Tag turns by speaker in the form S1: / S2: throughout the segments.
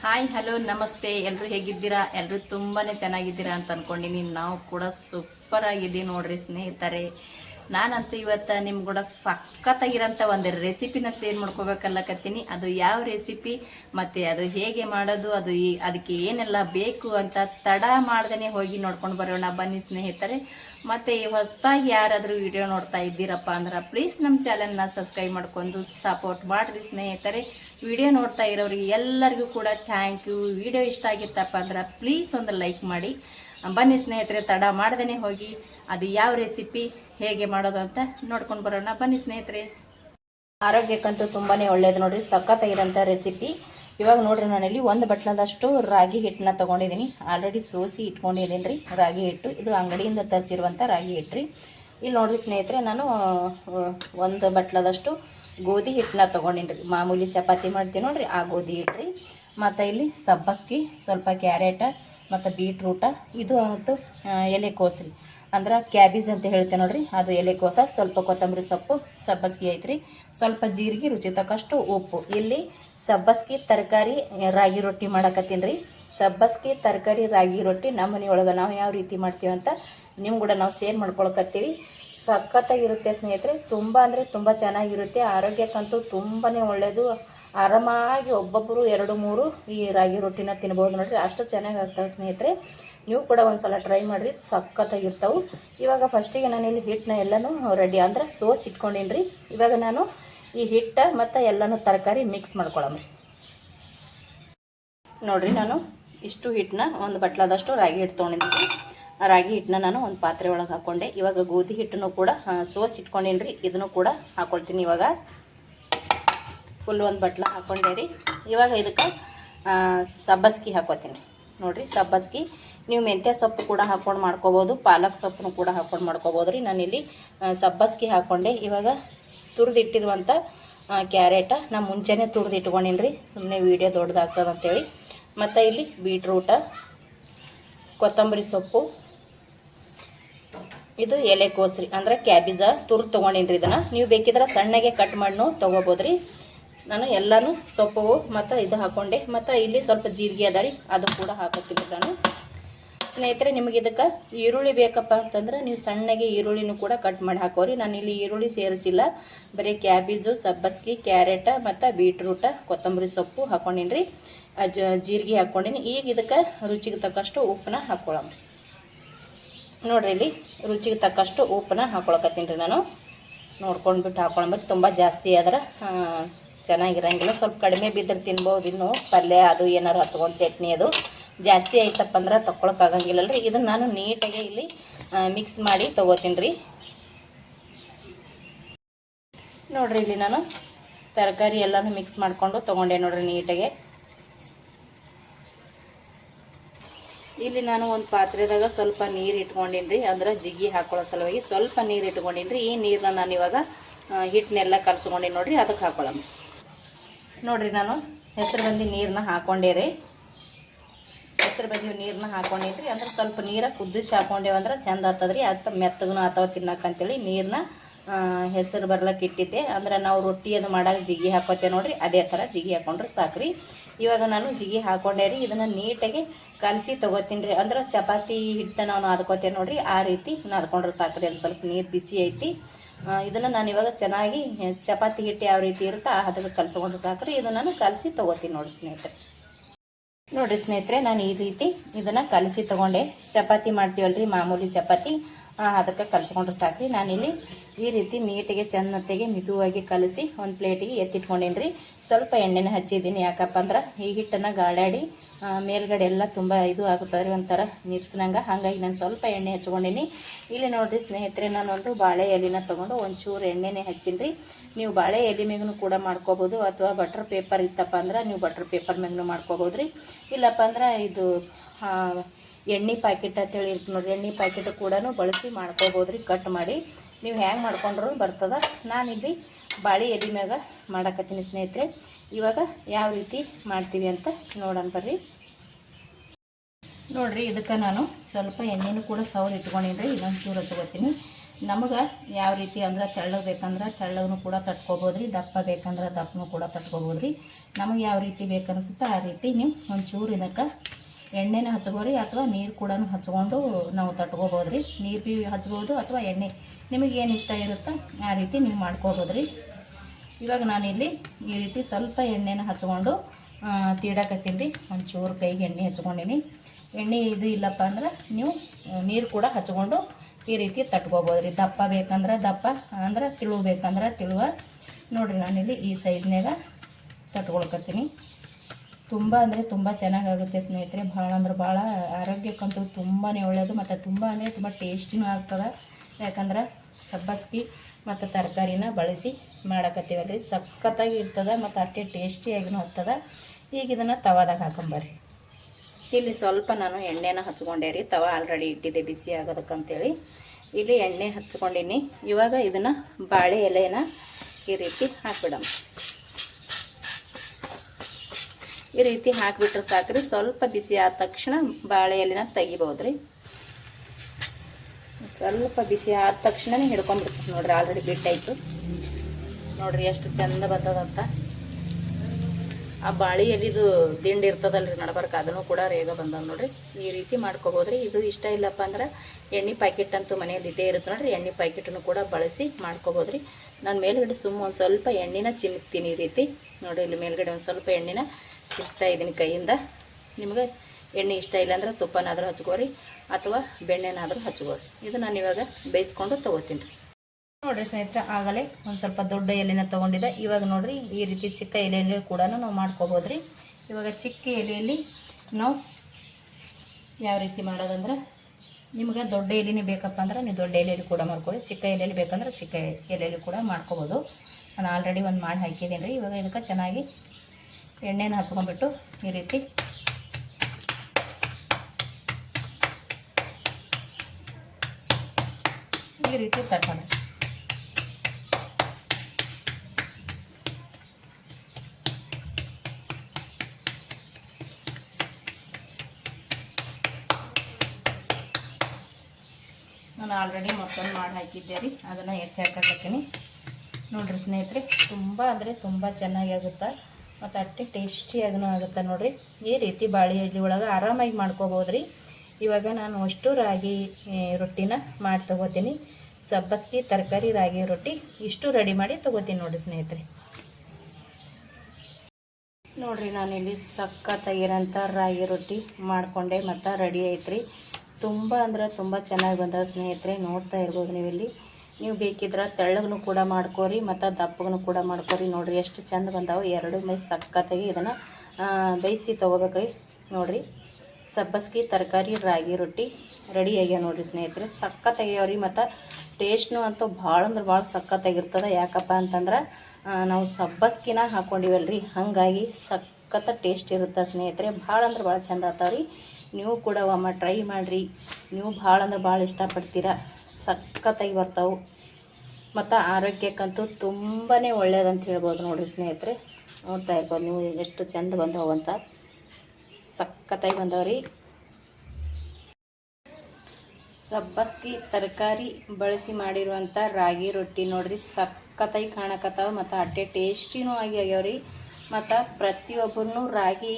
S1: Hi hello ನಮಸ್ತೆ. ಎಲ್ಲರೂ ಹೇಗಿದ್ದೀರಾ? ಎಲ್ಲರೂ ತುಂಬಾ ಚೆನ್ನಾಗಿದ್ದೀರಾ ಅಂತ ಅನ್ಕೊಂಡಿನಿ. ನಾವು ಕೂಡ ಸೂಪರ್ ಆಗಿದ್ದೀವಿ ನೋಡ್ರಿ ಸ್ನೇಹಿತರೆ. ನಾನಂತೂ ಇವತ್ತು ನಿಮ್ಮ ಕೂಡ ಸಖತ್ತಾಗಿರೋಂಥ ಒಂದು ರೆಸಿಪಿನ ಸೇರ್ ಮಾಡ್ಕೋಬೇಕಲ್ಲಕತ್ತೀನಿ. ಅದು ಯಾವ ರೆಸಿಪಿ ಮತ್ತು ಅದು ಹೇಗೆ ಮಾಡೋದು, ಅದು ಈ- ಅದಕ್ಕೆ ಏನೆಲ್ಲ ಬೇಕು ಅಂತ ತಡ ಮಾಡ್ದೇ ಹೋಗಿ ನೋಡ್ಕೊಂಡು ಬರೋಣ ಬನ್ನಿ ಸ್ನೇಹಿತರೆ. ಮತ್ತು ಹೊಸದಾಗಿ ಯಾರಾದರೂ ವಿಡಿಯೋ ನೋಡ್ತಾ ಇದ್ದೀರಪ್ಪ ಅಂದ್ರೆ ಪ್ಲೀಸ್ ನಮ್ಮ ಚಾನಲ್ನ ಸಬ್ಸ್ಕ್ರೈಬ್ ಮಾಡ್ಕೊಂಡು ಸಪೋರ್ಟ್ ಮಾಡಿರಿ ಸ್ನೇಹಿತರೆ. ವಿಡಿಯೋ ನೋಡ್ತಾ ಇರೋರಿಗೆ ಎಲ್ಲರಿಗೂ ಕೂಡ ಥ್ಯಾಂಕ್ ಯು ವಿಡಿಯೋ ಇಷ್ಟ ಆಗಿತ್ತಪ್ಪ ಅಂದ್ರೆ ಪ್ಲೀಸ್ ಒಂದು ಲೈಕ್ ಮಾಡಿ. ಬನ್ನಿ ಸ್ನೇಹಿತರೆ, ತಡ ಮಾಡ್ದೇ ಹೋಗಿ. ಅದು ಯಾವ ರೆಸಿಪಿ ಹೇಗೆ ಮಾಡೋದು ಅಂತ ನೋಡ್ಕೊಂಡು ಬರೋಣ. ಬನ್ನಿ ಸ್ನೇಹಿತರೆ. ಆರೋಗ್ಯಕ್ಕಂತೂ ತುಂಬಾ ಒಳ್ಳೇದು ನೋಡ್ರಿ ಸಖತ್ತಾಗಿರೋಂಥ ರೆಸಿಪಿ ಇವಾಗ ನೋಡ್ರಿ ನಾನಿಲ್ಲಿ ಒಂದು ಬಟ್ಲದಷ್ಟು ರಾಗಿ ಹಿಟ್ಟನ್ನ ತೊಗೊಂಡಿದ್ದೀನಿ. ಆಲ್ರೆಡಿ ಸೋಸಿ ಇಟ್ಕೊಂಡಿದ್ದೀನಿ ರೀ ರಾಗಿ ಹಿಟ್ಟು. ಇದು ಅಂಗಡಿಯಿಂದ ತರಿಸಿರುವಂಥ ರಾಗಿ ಹಿಟ್ಟು ರೀ ಇಲ್ಲಿ ನೋಡ್ರಿ ಸ್ನೇಹಿತರೆ, ನಾನು ಒಂದು ಬಟ್ಲದಷ್ಟು ಗೋಧಿ ಹಿಟ್ಟನ್ನ ತೊಗೊಂಡಿನಿ ರೀ ಮಾಮೂಲಿ ಚಪಾತಿ ಮಾಡ್ತೀನಿ ನೋಡ್ರಿ, ಆ ಗೋಧಿ ಹಿಟ್ಟು ರೀ ಮತ್ತು ಇಲ್ಲಿ ಸಬ್ಬಸ್ಗಿ ಸ್ವಲ್ಪ ಕ್ಯಾರೆಟ ಮತ್ತು ಬೀಟ್ರೂಟ. ಇದು ಆ, ಎಲೆಕೋಸು ರೀ ಅಂದ್ರೆ ಕ್ಯಾಬೇಜ್ ಅಂತ ಹೇಳ್ತೇವೆ ನೋಡ್ರಿ ಅದು ಎಲೆಕೋಸ ಸ್ವಲ್ಪ ಕೊತ್ತಂಬರಿ ಸೊಪ್ಪು ಸಬ್ಬಸ್ಗಿ ಐತ್ರಿ. ಸ್ವಲ್ಪ ಜೀರಿಗೆ ರುಚಿ ತಕ್ಕಷ್ಟು ಉಪ್ಪು. ಇಲ್ಲಿ ಸಬ್ಬಸ್ಗಿ ತರಕಾರಿ ರಾಗಿ ರೊಟ್ಟಿ ಮಾಡಕತ್ತೀನಿ ರೀ ಸಬ್ಬಸ್ಗಿ ತರಕಾರಿ ರಾಗಿ ರೊಟ್ಟಿ ನಮ್ಮ ಮನೆಯೊಳಗೆ ನಾವು ಯಾವ ರೀತಿ ಮಾಡ್ತೀವಿ ಅಂತ ನಿಮ್ಮ ಕೂಡ ನಾವು ಸೇರ್ ಮಾಡ್ಕೊಳಕತ್ತೀವಿ. ಸಖತ್ತಾಗಿರುತ್ತೆ ಸ್ನೇಹಿತರೆ. ತುಂಬ ಅಂದರೆ ತುಂಬ ಚೆನ್ನಾಗಿರುತ್ತೆ. ಆರೋಗ್ಯಕ್ಕಂತೂ ತುಂಬಾ ಒಳ್ಳೆಯದು ಆರಾಮಾಗಿ ಒಬ್ಬೊಬ್ಬರು ಎರಡು ಮೂರು ಈ ರಾಗಿ ರೊಟ್ಟಿನ ತಿನ್ಬೋದು ನೋಡಿರಿ. ಅಷ್ಟು ಚೆನ್ನಾಗಿ ಆಗ್ತಾವೆ ಸ್ನೇಹಿತರೆ. ನೀವು ಕೂಡ ಒಂದು ಸಲ ಟ್ರೈ ಮಾಡಿರಿ, ಸಖತ್ತಾಗಿರ್ತಾವೆ. ಇವಾಗ ಫಸ್ಟಿಗೆ ನಾನು ಇಲ್ಲಿ ಹಿಟ್ಟನ್ನ ಎಲ್ಲನೂ ರೆಡಿ ಅಂದ್ರೆ ಸೋಸ್ ಇಟ್ಕೊಂಡಿನ್ರಿ. ರೀ ಇವಾಗ ನಾನು ಈ ಹಿಟ್ಟು ಮತ್ತು ಎಲ್ಲನೂ ತರಕಾರಿ ಮಿಕ್ಸ್ ಮಾಡ್ಕೊಳಮ್ರಿ. ನೋಡಿರಿ ನಾನು ಇಷ್ಟು ಹಿಟ್ಟನ್ನ ಒಂದು ಬಟ್ಲಾದಷ್ಟು ರಾಗಿ ಹಿಟ್ಟು ತೊಗೊಂಡಿದ್ದೀನಿ ರಾಗಿ ಹಿಟ್ಟನ್ನ ನಾನು ಒಂದು ಪಾತ್ರೆ ಒಳಗೆ ಹಾಕ್ಕೊಂಡೆ ಇವಾಗ ಗೋಧಿ ಹಿಟ್ಟನ್ನು ಕೂಡ ಸೋಸಿ ಇಟ್ಕೊಂಡೀನಿ ಇದನ್ನು ಕೂಡ ಹಾಕ್ಕೊಳ್ತೀನಿ ಇವಾಗ. ಫುಲ್ ಒಂದು ಬಟ್ಲ ಹಾಕ್ಕೊಂಡೆ ರೀ. ಇವಾಗ ಇದಕ್ಕೆ ಸಬ್ಬಸ್ಗಿ ಹಾಕೋತೀನಿ ನೋಡಿರಿ, ಸಬ್ಬಸ್ಗಿ. ನೀವು ಮೆಂತ್ಯ ಸೊಪ್ಪು ಕೂಡ ಹಾಕ್ಕೊಂಡು ಮಾಡ್ಕೋಬೋದು, ಪಾಲಕ್ ಸೊಪ್ಪನ್ನು ಕೂಡ ಹಾಕ್ಕೊಂಡು ಮಾಡ್ಕೋಬೋದು ರೀ. ನಾನಿಲ್ಲಿ ಸಬ್ಬಸ್ಗಿ ಹಾಕ್ಕೊಂಡೆ ಇವಾಗ ತುರಿದಿಟ್ಟಿರುವಂಥ ಕ್ಯಾರೆಟ ನಾ ಮುಂಚೆನೇ ತುರಿದಿಟ್ಕೊಂಡಿನಿ ರೀ. ಸುಮ್ಮನೆ ವೀಡಿಯೋ ದೊಡ್ಡದಾಗ್ತದೆ ಅಂತೇಳಿ. ಮತ್ತು ಇಲ್ಲಿ ಬೀಟ್ರೂಟ, ಕೊತ್ತಂಬರಿ ಸೊಪ್ಪು, ಇದು ಎಲೆಕೋಸ್ರಿ ಅಂದ್ರೆ ಕ್ಯಾಬೀಜ ತುರ್ದು ತೊಗೊಂಡಿನಿ ರೀ ಇದನ್ನು. ನೀವು ಬೇಕಿದ್ರೆ ಸಣ್ಣಗೆ ಕಟ್ ಮಾಡಿ ತೊಗೋಬೋದು ರೀ ನಾನು ಎಲ್ಲನೂ ಸೊಪ್ಪು ಮತ್ತು ಇದು ಹಾಕ್ಕೊಂಡೆ ಮತ್ತು ಇಲ್ಲಿ ಸ್ವಲ್ಪ ಜೀರಿಗೆ ಅದ ರೀ, ಅದು ಕೂಡ ಹಾಕತ್ತೀನಿ ನಾನು. ಸ್ನೇಹಿತರೆ, ನಿಮಗೆ ಇದಕ್ಕೆ ಈರುಳ್ಳಿ ಬೇಕಪ್ಪ ಅಂತಂದ್ರೆ ನೀವು ಸಣ್ಣಗೆ ಈರುಳ್ಳಿನೂ ಕೂಡ ಕಟ್ ಮಾಡಿ ಹಾಕೋರಿ. ನಾನು ಇಲ್ಲಿ ಈರುಳ್ಳಿ ಸೇರಿಸಿಲ್ಲ. ಬರೀ ಕ್ಯಾಬೇಜು, ಸಬ್ಬಸ್ಗಿ, ಕ್ಯಾರೆಟ ಮತ್ತು ಬೀಟ್ರೂಟ, ಕೊತ್ತಂಬರಿ ಸೊಪ್ಪು ಹಾಕೊಂಡಿನಿ ರೀ. ಜೀರಿಗೆ ಹಾಕ್ಕೊಂಡಿನಿ ಈಗ ಇದಕ್ಕೆ ರುಚಿಗೆ ತಕ್ಕಷ್ಟು ಉಪ್ಪನ್ನ ಹಾಕ್ಕೊಳಮ್ ನೋಡ್ರಿ ಇಲ್ಲಿ ರುಚಿಗೆ ತಕ್ಕಷ್ಟು ಉಪ್ಪನ್ನ ಹಾಕ್ಕೊಳಕತ್ತೀನಿ ರೀ ನಾನು. ನೋಡ್ಕೊಂಡ್ಬಿಟ್ಟು ಹಾಕೊಳ್ಬೇಕು ತುಂಬ ಜಾಸ್ತಿ ಆದ್ರೆ ಚೆನ್ನಾಗಿರಂಗಿಲ್ಲ. ಸ್ವಲ್ಪ ಕಡಿಮೆ ಬಿದ್ದರೆ ತಿನ್ಬೋದು ಇನ್ನು. ಪಲ್ಯ ಅದು ಏನಾರು ಹಚ್ಕೊಂಡು ಚಟ್ನಿ ಅದು. ಜಾಸ್ತಿ ಆಯ್ತಪ್ಪ ಅಂದ್ರೆ ತಗೊಳಕ್ಕಾಗಂಗಿಲ್ಲ ರೀ ಇದನ್ನು ನಾನು ನೀಟಾಗಿ ಇಲ್ಲಿ ಮಿಕ್ಸ್ ಮಾಡಿ ತೊಗೋತೀನಿ ರೀ ನೋಡಿರಿ ಇಲ್ಲಿ ನಾನು ತರಕಾರಿ ಎಲ್ಲನೂ ಮಿಕ್ಸ್ ಮಾಡಿಕೊಂಡು ತೊಗೊಂಡೆ ನೋಡ್ರಿ ನೀಟಾಗೆ. ಇಲ್ಲಿ ನಾನು ಒಂದು ಪಾತ್ರೆದಾಗ ಸ್ವಲ್ಪ ನೀರು ಇಟ್ಕೊಂಡಿನಿ ರೀ ಅಂದ್ರೆ ಜಿಗಿ ಹಾಕೊಳ್ಳೋ ಸಲುವಾಗಿ ಸ್ವಲ್ಪ ನೀರು ಇಟ್ಕೊಂಡಿನಿ ರೀ ಈ ನೀರನ್ನ ನಾನು ಇವಾಗ ಹಿಟ್ಟನ್ನೆಲ್ಲ ಕಲಸ್ಕೊಂಡಿನಿ ನೋಡ್ರಿ. ಅದಕ್ಕೆ ಹಾಕೊಳ್ಳೋಣ. ನೋಡ್ರಿ ನಾನು. ಹೆಸರು ಬಂದು ನೀರನ್ನ ಹಾಕೊಂಡೆ ರೀ ಹೆಸರು ಬಂದು ನೀರನ್ನ ಹಾಕೊಂಡೆ ರೀ ಅಂದ್ರೆ ಸ್ವಲ್ಪ ನೀರ ಕುದಿಸಿ ಹಾಕೊಂಡೆವಂದ್ರೆ ಚಂದ ರೀ ಅದು ಮೆತ್ತಗೂ ಆತಾವ ತಿನ್ನಕ್ಕಂತೇಳಿ ನೀರನ್ನ ಹೆಸರು ಬರ್ಲಕ್ಕೆ ಇಟ್ಟಿದ್ದೆ. ಅಂದ್ರೆ ನಾವು ರೊಟ್ಟಿ ಅದು ಮಾಡಾಗ ಜಿಗಿ ಹಾಕೋತೇವೆ ನೋಡ್ರಿ. ಅದೇ ಥರ ಜಿಗಿ ಹಾಕೊಂಡ್ರೆ ಸಾಕ್ರಿ. ಇವಾಗ ನಾನು ಜಿಗಿ ಹಾಕೊಂಡೆ ರೀ ಇದನ್ನು ನೀಟಾಗಿ ಕಲಸಿ ತೊಗೋತೀನಿ ರೀ. ಅಂದ್ರೆ ಚಪಾತಿ ಹಿಟ್ಟು ನಾವು ನಾದ್ಕೋತೇವೆ ನೋಡಿರಿ. ಆ ರೀತಿ ನಾದ್ಕೊಂಡ್ರೆ ಸಾಕ್ರಿ. ಅದು ಸ್ವಲ್ಪ ನೀರು ಬಿಸಿ ಐತಿ. ಇದನ್ನು ನಾನು ಇವಾಗ ಚೆನ್ನಾಗಿ ಚಪಾತಿ ಹಿಟ್ಟು ಯಾವ ರೀತಿ ಇರುತ್ತೋ ಆ ಹದಕ್ಕೆ ಕಲಸ್ಕೊಂಡು ಸಾಕ್ರಿ. ಇದು ನಾನು ಕಲಸಿ ತೊಗೋತೀನಿ ನೋಡಿ ಸ್ನೇಹಿತರೆ. ನೋಡಿರಿ ಸ್ನೇಹಿತರೆ, ನಾನು ಈ ರೀತಿ ಇದನ್ನು ಕಲಸಿ ತೊಗೊಂಡೆ. ಚಪಾತಿ ಮಾಡ್ತೀವಲ್ರಿ, ಮಾಮೂಲಿ ಚಪಾತಿ. ಅದಕ್ಕೆ ಕಲಿಸ್ಕೊಂಡ್ರೆ ರೀ ನಾನಿಲ್ಲಿ ಈ ರೀತಿ ನೀಟಿಗೆ ಚೆನ್ನತೆಗೆ ಮಿದುವಾಗಿ ಕಲಸಿ ಒಂದು ಪ್ಲೇಟಿಗೆ ಎತ್ತಿಟ್ಕೊಂಡೇನಿ ರೀ ಸ್ವಲ್ಪ ಎಣ್ಣೆನ ಹಚ್ಚಿದ್ದೀನಿ. ಯಾಕಪ್ಪ ಅಂದ್ರೆ ಈ ಹಿಟ್ಟನ್ನು ಗಾಳಾಡಿ ಮೇಲ್ಗಡೆ ಎಲ್ಲ ತುಂಬ ಇದು ಆಗುತ್ತದೆ ರೀ ಒಂಥರ ನಿರ್ಸ್ನಂಗೆ. ಹಾಗಾಗಿ ನಾನು ಸ್ವಲ್ಪ ಎಣ್ಣೆ ಹಚ್ಕೊಂಡೀನಿ. ಇಲ್ಲಿ ನೋಡಿರಿ ಸ್ನೇಹಿತರೆ ನಾನು ಒಂದು ಬಾಳೆ ಎಲೆನ ತೊಗೊಂಡು ಒಂಚೂರು ಎಣ್ಣೆನೇ ಹಚ್ಚೀನಿ ರೀ ನೀವು ಬಾಳೆ ಎಲೆ ಮೇಗೂ ಕೂಡ ಮಾಡ್ಕೋಬೋದು, ಅಥವಾ ಬಟರ್ ಪೇಪರ್ ಇತ್ತಪ್ಪ ಅಂದ್ರೆ ನೀವು ಬಟರ್ ಪೇಪರ್ ಮೇಗೂ ಮಾಡ್ಕೋಬೋದು ರೀ ಇಲ್ಲಪ್ಪ ಅಂದ್ರೆ ಇದು ಎಣ್ಣೆ ಪ್ಯಾಕೆಟ್ ಅಂತೇಳಿ ಇರುತ್ತೆ ನೋಡಿ ಎಣ್ಣೆ ಪ್ಯಾಕೆಟ್ ಕೂಡ ಬಳಸಿ ಮಾಡ್ಕೋಬೋದು ರೀ ಕಟ್ ಮಾಡಿ. ನೀವು ಹ್ಯಾಂಗೆ ಮಾಡ್ಕೊಂಡ್ರು ಬರ್ತದ. ನಾನಿಲ್ಲಿ ಬಾಳೆ ಎಲೆ ಮ್ಯಾಗ ಮಾಡಕತ್ತೀನಿ ಸ್ನೇಹಿತರೆ. ಇವಾಗ ಯಾವ ರೀತಿ ಮಾಡ್ತೀವಿ ಅಂತ ನೋಡೋಣ ಬರ್ರಿ. ನೋಡಿರಿ, ಇದಕ್ಕೆ ನಾನು ಸ್ವಲ್ಪ ಎಣ್ಣೆನೂ ಕೂಡ ಸೌರ್ ರೀ ಇನ್ನೊಂದು ಚೂರು ಹಚ್ಕೋತೀನಿ ನಮಗೆ ಯಾವ ರೀತಿ ಅಂದ್ರೆ ತೆಳ್ಳಗೆ ಬೇಕಂದ್ರೆ ತೆಳ್ಳಗೂ ಕೂಡ ತಟ್ಕೊಬೋದು ರೀ ದಪ್ಪ ಬೇಕಂದ್ರೆ ದಪ್ಪನೂ ಕೂಡ ತಟ್ಕೊಬೋದು ರೀ ನಮಗೆ ಯಾವ ರೀತಿ ಬೇಕನ್ನಿಸುತ್ತೆ ಆ ರೀತಿ ನೀವು ಒಂಚೂರು ಇದಕ್ಕೆ ಎಣ್ಣೆನ ಹಚ್ಕೋರಿ ಅಥವಾ ನೀರು ಕೂಡ ಹಚ್ಕೊಂಡು ನಾವು ತಟ್ಕೋಬೋದು ರೀ ನೀರು ಬಿ ಹಚ್ಬೋದು ಅಥವಾ ಎಣ್ಣೆ. ನಿಮಗೆ ಏನು ಇಷ್ಟ ಇರುತ್ತೋ ಆ ರೀತಿ ನೀವು ಮಾಡ್ಕೋಬೋದು ರೀ ಇವಾಗ ನಾನಿಲ್ಲಿ ಈ ರೀತಿ ಸ್ವಲ್ಪ ಎಣ್ಣೆನ ಹಚ್ಕೊಂಡು ತೀಡಾಕತ್ತೀನಿ ರೀ ಒಂಚೂರು ಕೈಗೆ ಎಣ್ಣೆ ಹಚ್ಕೊಂಡಿನಿ. ಎಣ್ಣೆ ಇದು ಇಲ್ಲಪ್ಪ ಅಂದ್ರೆ ನೀವು, ನೀರು ಕೂಡ ಹಚ್ಕೊಂಡು ಈ ರೀತಿ ತಟ್ಕೋಬೋದು ರೀ ದಪ್ಪ ಬೇಕಂದ್ರೆ ದಪ್ಪ, ಅಂದ್ರೆ ತಿಳುವು ಬೇಕಂದ್ರೆ ತಿಳುವ. ನೋಡಿರಿ ನಾನಿಲ್ಲಿ ಈ ಸೈಜ್ನಾಗ ತಟ್ಕೊಳ್ಕತ್ತೀನಿ. ತುಂಬ ಅಂದರೆ ತುಂಬ ಚೆನ್ನಾಗಾಗುತ್ತೆ ಸ್ನೇಹಿತರೆ. ಭಾಳ ಅಂದ್ರೆ ಭಾಳ ಆರೋಗ್ಯಕ್ಕಂತೂ ತುಂಬಾ ಒಳ್ಳೆಯದು ಮತ್ತು ತುಂಬ ಅಂದರೆ ತುಂಬ ಟೇಸ್ಟಿನೂ ಆಗ್ತದೆ. ಯಾಕಂದ್ರೆ ಸಬ್ಬಸ್ಗಿ ಮತ್ತು ತರಕಾರಿನ ಬಳಸಿ ಮಾಡಕತ್ತೀವಲ್ಲ ರೀ ಸಖತ್ತಾಗಿ ಇರ್ತದೆ ಮತ್ತು ಅಷ್ಟೇ ಟೇಸ್ಟಿಯಾಗಿನೂ ಆಗ್ತದೆ. ಈಗ ಇದನ್ನು ತವಾದಾಗ ಹಾಕೊಂಬರ್ರಿ. ಇಲ್ಲಿ ಸ್ವಲ್ಪ ನಾನು ಎಣ್ಣೆನ ಹಚ್ಕೊಂಡೆ ರೀ. ತವ ಆಲ್ರೆಡಿ ಇಟ್ಟಿದ್ದೆ, ಬಿಸಿ ಆಗೋದಕ್ಕಂತೇಳಿ. ಇಲ್ಲಿ ಎಣ್ಣೆ ಹಚ್ಕೊಂಡಿನಿ. ಇವಾಗ ಇದನ್ನು ಬಾಳೆ ಎಲೆನ ಈ ರೀತಿ ಹಾಕ್ಬಿಡಮ್ ಈ ರೀತಿ ಹಾಕಿಬಿಟ್ರೆ ಸಾಕ್ರಿ. ಸ್ವಲ್ಪ ಬಿಸಿ ಆದ ತಕ್ಷಣ ಬಾಳೆ ಎಲೆನ ತೆಗಿಬೋದು ರೀ ಸ್ವಲ್ಪ ಬಿಸಿ ಆದ ತಕ್ಷಣನೇ ಹಿಡ್ಕೊಂಡ್ಬಿಡ್ತೀವಿ ನೋಡ್ರಿ, ಆಲ್ರೆಡಿ ಬಿಟ್ಟಾಯ್ತು ನೋಡ್ರಿ ಎಷ್ಟು ಚಂದ ಬರ್ತದಂತ. ಆ ಬಾಳಿ ಎಲಿದು ದಿಂಡು ಇರ್ತದಲ್ರಿ ನಡಬರ್ಕ, ಅದನ್ನು ಕೂಡ ರೇಗ ಬಂದವ ನೋಡ್ರಿ. ಈ ರೀತಿ ಮಾಡ್ಕೋಬೋದ್ರಿ. ಇದು ಇಷ್ಟ ಇಲ್ಲಪ್ಪ ಅಂದ್ರೆ ಎಣ್ಣೆ ಪ್ಯಾಕೆಟ್ ಅಂತೂ ಮನೆಯಲ್ಲಿ ಇದೇ ಇರುತ್ತೆ ನೋಡ್ರಿ. ಎಣ್ಣೆ ಪ್ಯಾಕೆಟನ್ನು ಕೂಡ ಬಳಸಿ ಮಾಡ್ಕೋಬೋದ್ರಿ. ನಾನು ಮೇಲ್ಗಡೆ ಸುಮ್ಮ ಒಂದು ಸ್ವಲ್ಪ ಎಣ್ಣೆನ ಚಿಮ್ಕ್ತೀನಿ ಈ ರೀತಿ. ನೋಡಿ ಇಲ್ಲಿ ಮೇಲ್ಗಡೆ ಒಂದು ಸ್ವಲ್ಪ ಎಣ್ಣೆನ ಚಿಕ್ತಾ ಇದ್ದೀನಿ ಕೈಯಿಂದ. ನಿಮಗೆ ಎಣ್ಣೆ ಇಷ್ಟ ಇಲ್ಲ ಅಂದ್ರೆ ತುಪ್ಪನಾದರೂ ಹಚ್ಕೋರಿ ಅಥವಾ ಬೆಣ್ಣೆನಾದರೂ ಹಚ್ಕೋರಿ. ಇದು ನಾನು ಇವಾಗ ಬೇಯಿಸ್ಕೊಂಡು ತೊಗೋತೀನಿ. ರೀ ನೋಡಿರಿ ಸ್ನೇಹಿತರೆ, ಆಗಲೇ ಒಂದು ಸ್ವಲ್ಪ ದೊಡ್ಡ ಎಲೆನ ತೊಗೊಂಡಿದ್ದೆ. ಇವಾಗ ನೋಡಿರಿ, ಈ ರೀತಿ ಚಿಕ್ಕ ಎಲೆಯಲ್ಲಿ ಕೂಡ ನಾವು ಮಾಡ್ಕೋಬೋದು ರೀ ಇವಾಗ ಚಿಕ್ಕ ಎಲೆಯಲ್ಲಿ ನಾವು ಯಾವ ರೀತಿ ಮಾಡೋದಂದ್ರೆ, ನಿಮಗೆ ದೊಡ್ಡ ಎಲೆನೇ ಬೇಕಪ್ಪ ಅಂದ್ರೆ ನೀವು ದೊಡ್ಡ ಎಲೆಯಲ್ಲಿ ಕೂಡ ಮಾಡ್ಕೊಳ್ಳಿ ಚಿಕ್ಕ ಎಲೆಯಲ್ಲಿ ಬೇಕಂದ್ರೆ ಚಿಕ್ಕ ಎಲೆಯಲ್ಲಿ ಕೂಡ ಮಾಡ್ಕೋಬೋದು. ನಾನು ಆಲ್ರೆಡಿ ಒಂದು ಮಾಡಿ ಹಾಕಿದ್ದೀನಿ ರೀ. ಇವಾಗ ಇದಕ್ಕೆ ಚೆನ್ನಾಗಿ ಎಣ್ಣೆನ ಹಚ್ಕೊಂಡ್ಬಿಟ್ಟು ಈ ರೀತಿ. ಈ ರೀತಿ ತಟ್ಟೋಣ ನಾನು ಆಲ್ರೆಡಿ ಮತ್ತೊಂದು ಮಾಡಿ ಹಾಕಿದ್ದೆ ರೀ. ಅದನ್ನು ಎತ್ತಿ ಹಾಕಕತ್ತೀನಿ. ನೋಡಿರಿ ಸ್ನೇಹಿತರೆ, ತುಂಬ ಅಂದರೆ ತುಂಬ ಚೆನ್ನಾಗಿ ಆಗುತ್ತೆ? ಮತ್ತು ಅಟ್ಟೆ ಟೇಸ್ಟಿಯಾಗೂ ಆಗುತ್ತೆ ನೋಡಿರಿ. ಈ ರೀತಿ ಬಾಳೆ ಇಡ್ಲಿ ಒಳಗೆ ಆರಾಮಾಗಿ ಮಾಡ್ಕೋಬೋದು ರೀ ಇವಾಗ ನಾನು ಅಷ್ಟು ರಾಗಿ ರೊಟ್ಟಿನ ಮಾಡಿ ತೊಗೋತೀನಿ. ಸಬ್ಬಸ್ಗೆ, ತರಕಾರಿ, ರಾಗಿ, ರೊಟ್ಟಿ ಇಷ್ಟು ರೆಡಿ ಮಾಡಿ ತೊಗೋತೀನಿ ನೋಡಿರಿ ಸ್ನೇಹಿತರೆ. ನೋಡಿರಿ, ನಾನಿಲ್ಲಿ ಸಕ್ಕತ್ತಾಗಿರೋಂಥ ರಾಗಿ, ರೊಟ್ಟಿ ಮಾಡಿಕೊಂಡೆ ಮತ್ತು ರೆಡಿ ಐತ್ರಿ. ತುಂಬ ಅಂದ್ರೆ ತುಂಬ ಚೆನ್ನಾಗಿ ಬಂದವ ಸ್ನೇಹಿತರೆ, ನೋಡ್ತಾ ಇರ್ಬೋದು ನೀವಿಲ್ಲಿ. ನೀವು ಬೇಕಿದ್ರೆ ತೆಳ್ಳಗೂ ಕೂಡ ಮಾಡ್ಕೋರಿ, ಮತ್ತು ದಪ್ಪಗೂ ಕೂಡ ಮಾಡ್ಕೋರಿ. ನೋಡಿರಿ ಎಷ್ಟು ಚೆಂದ ಬಂದಾವೆ ಎರಡು ಮೈ ಸಕ್ಕತ್ತಾಗಿ ಇದನ್ನು ಬೇಯಿಸಿ ತೊಗೋಬೇಕ್ರಿ. ನೋಡಿರಿ, ಸಬ್ಬಸ್ಗಿ, ತರಕಾರಿ, ರಾಗಿ, ರೊಟ್ಟಿ ರೆಡಿ ಆಗ್ಯಾವ ನೋಡಿರಿ ಸ್ನೇಹಿತರೆ. ಸಕ್ಕತ್ತಾಗ್ಯಾವ್ರಿ ಮತ್ತು ಟೇಸ್ಟ್ನು ಅಂತೂ ಭಾಳ ಅಂದ್ರೆ ಭಾಳ ಸಕ್ಕತ್ತಾಗಿರ್ತದೆ ಯಾಕಪ್ಪ ಅಂತಂದ್ರೆ ನಾವು ಸಬ್ಬಸ್ಗಿನ ಹಾಕ್ಕೊಂಡಿವಲ್ರಿ ಹಾಗಾಗಿ ಸಕ್ಕತ್ತ ಟೇಸ್ಟ್ ಇರುತ್ತೆ ಸ್ನೇಹಿತರೆ. ಭಾಳ ಅಂದ್ರೆ ಭಾಳ ಚೆಂದ ಆತಾವ್ರಿ ನೀವು ಕೂಡ ಒಮ್ಮ ಟ್ರೈ ಮಾಡಿರಿ. ನೀವು ಭಾಳ ಅಂದ್ರೆ ಭಾಳ ಇಷ್ಟಪಡ್ತೀರ. ಸಖತ್ತಾಗಿ ಬರ್ತಾವೆ. ಮತ್ತು ಆರೋಗ್ಯಕ್ಕಂತೂ ತುಂಬಾ ಒಳ್ಳೆಯದಂತ ಹೇಳ್ಬೋದು ನೋಡಿರಿ ಸ್ನೇಹಿತರೆ. ನೋಡ್ತಾ ಇರ್ಬೋದು ನೀವು ಎಷ್ಟು ಚೆಂದ ಬಂದವು ಅಂತ. ಸಖತ್ತಾಗಿ ಬಂದವ್ರಿ. ಸಬ್ಬಸ್ಗಿ ತರಕಾರಿ ಬಳಸಿ ಮಾಡಿರುವಂಥ ರಾಗಿ ರೊಟ್ಟಿ ನೋಡಿರಿ ಸಖತ್ತಾಗಿ ಕಾಣಕತ್ತಾವ ಮತ್ತು ಅಟ್ಟೆ ಟೇಸ್ಟಿನೂ ಆಗಿ ಆಗ್ಯಾವ್ರಿ. ಮತ್ತು ಪ್ರತಿಯೊಬ್ಬರೂ ರಾಗಿ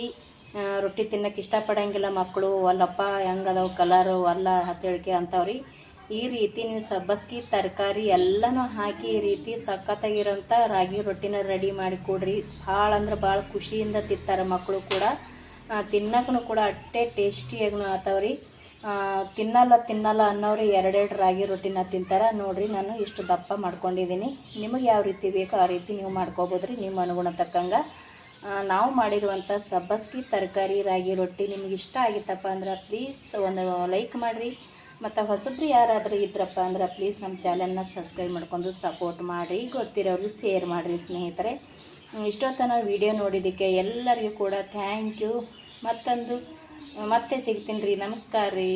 S1: ರೊಟ್ಟಿ ತಿನ್ನಕ್ಕೆ ಇಷ್ಟಪಡೋಂಗಿಲ್ಲ ಮಕ್ಕಳು. ಅಲ್ಲಪ್ಪ, ಹೆಂಗದವು? ಕಲರು ಅಲ್ಲ ಹತ್ತಳಿಕೆ ಅಂತವ್ರಿ. ಈ ರೀತಿ ನೀವು ಸಬ್ಬಸ್ಗಿ, ತರಕಾರಿ ಎಲ್ಲನೂ ಹಾಕಿ ಈ ರೀತಿ ಸಖತ್ತಾಗಿರೋಂಥ ರಾಗಿ ರೊಟ್ಟಿನ ರೆಡಿ ಮಾಡಿ ಕೊಡ್ರಿ. ಭಾಳ ಅಂದ್ರೆ ಭಾಳ ಖುಷಿಯಿಂದ ತಿಂತಾರೆ ಮಕ್ಕಳು ಕೂಡ. ತಿನ್ನಕ್ಕೂ ಕೂಡ ಅಟ್ಟೆ ಟೇಸ್ಟಿಯಾಗೂ ಆತವ್ರಿ ತಿನ್ನಲ್ಲ ತಿನ್ನಲ್ಲ ಅನ್ನೋರು ಎರಡೆರಡು ರಾಗಿ ರೊಟ್ಟಿನ ತಿಂತಾರೆ. ನೋಡಿರಿ, ನಾನು ಇಷ್ಟು ದಪ್ಪ ಮಾಡ್ಕೊಂಡಿದ್ದೀನಿ. ನಿಮಗೆ ಯಾವ ರೀತಿ ಬೇಕೋ ಆ ರೀತಿ ನೀವು ಮಾಡ್ಕೋಬೋದ್ರಿ, ನಿಮ್ಮ ಅನುಗುಣ ತಕ್ಕಂಗೆ. ನಾವು ಮಾಡಿರುವಂಥ ಸಬ್ಬಸ್ಗಿ, ತರಕಾರಿ, ರಾಗಿ ರೊಟ್ಟಿ ನಿಮ್ಗೆ ಇಷ್ಟ ಆಗಿತ್ತಪ್ಪ ಅಂದ್ರೆ ಪ್ಲೀಸ್ ಒಂದು ಲೈಕ್ ಮಾಡಿರಿ. ಮತ್ತು ಹೊಸಬ್ರು ಯಾರಾದರೂ ಇದ್ರಪ್ಪ ಅಂದ್ರೆ ಪ್ಲೀಸ್ ನಮ್ಮ ಚಾನಲ್ನ ಸಬ್ಸ್ಕ್ರೈಬ್ ಮಾಡ್ಕೊಂಡು ಸಪೋರ್ಟ್ ಮಾಡಿ. ಗೊತ್ತಿರೋರು ಶೇರ್ ಮಾಡಿರಿ ಸ್ನೇಹಿತರೆ. ಇಷ್ಟೊತ್ತನ ವಿಡಿಯೋ ನೋಡಿದ್ದಕ್ಕೆ ಎಲ್ಲರಿಗೂ ಕೂಡ ಥ್ಯಾಂಕ್ ಯು ಮತ್ತೊಂದು, ಮತ್ತೆ ಸಿಗ್ತೀನಿ ರೀ. ನಮಸ್ಕಾರ ರೀ.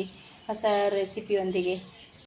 S1: ಹೊಸ ರೆಸಿಪಿಯೊಂದಿಗೆ